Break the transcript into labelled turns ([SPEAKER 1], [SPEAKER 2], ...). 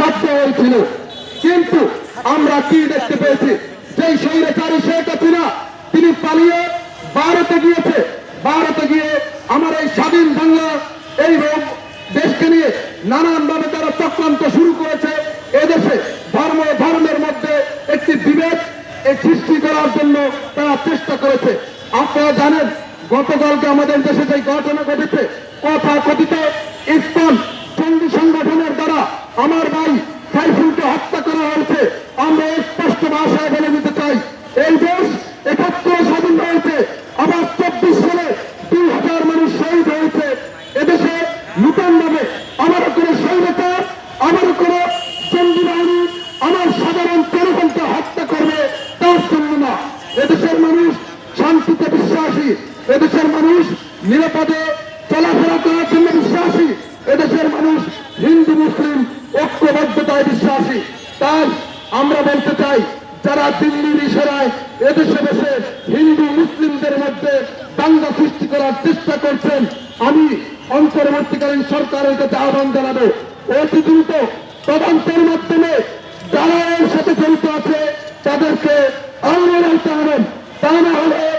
[SPEAKER 1] বাধ্য হয়েছিল কিন্তু আমরা কি দেখতে পেয়েছি? যেই স্বৈরাচারী শেখ হাসিনা, তিনি পালিয়ে ভারতে গিয়েছে। ভারতে গিয়ে আমার এই স্বাধীন বাংলা, এই দেশকে নিয়ে নানান ভাবে তারা চক্রান্ত শুরু করেছে। এদেশে ধর্ম, ধর্মের মধ্যে একটি বিভেদ সৃষ্টি করার জন্য তারা চেষ্টা করেছে। আপনারা জানেন, গতকালকে আমাদের দেশে যে ঘটনা ঘটেছে, কথা কথিত, ইস্কন জঙ্গি সংগঠনের দ্বারা আমার ভাই সাইফুলকে হত্যা করা হয়েছে আমরা স্পষ্ট ভাষায় বলে দিতে চাই এই দেশ একাত্তর স্বাধীন হয়েছে মানুষ শহীদ হয়েছে। এদেশে নূতন ভাবে বিশ্বাসী। এদেশের মানুষ হিন্দু, মুসলিম ঐক্যবদ্ধতায় বিশ্বাসী। তাই আমরা বলতে চাই, যারা দিল্লির ইশারায় এদেশে বসে হিন্দু করছেন আমি অন্তর্বর্তীকালীন সরকারের কাছে আহ্বান জানাব। অতি দ্রুত তদন্তের মাধ্যমে যারা সাথে জড়িত আছে, তাদেরকে আইনের আনতে হবেন তা না হলে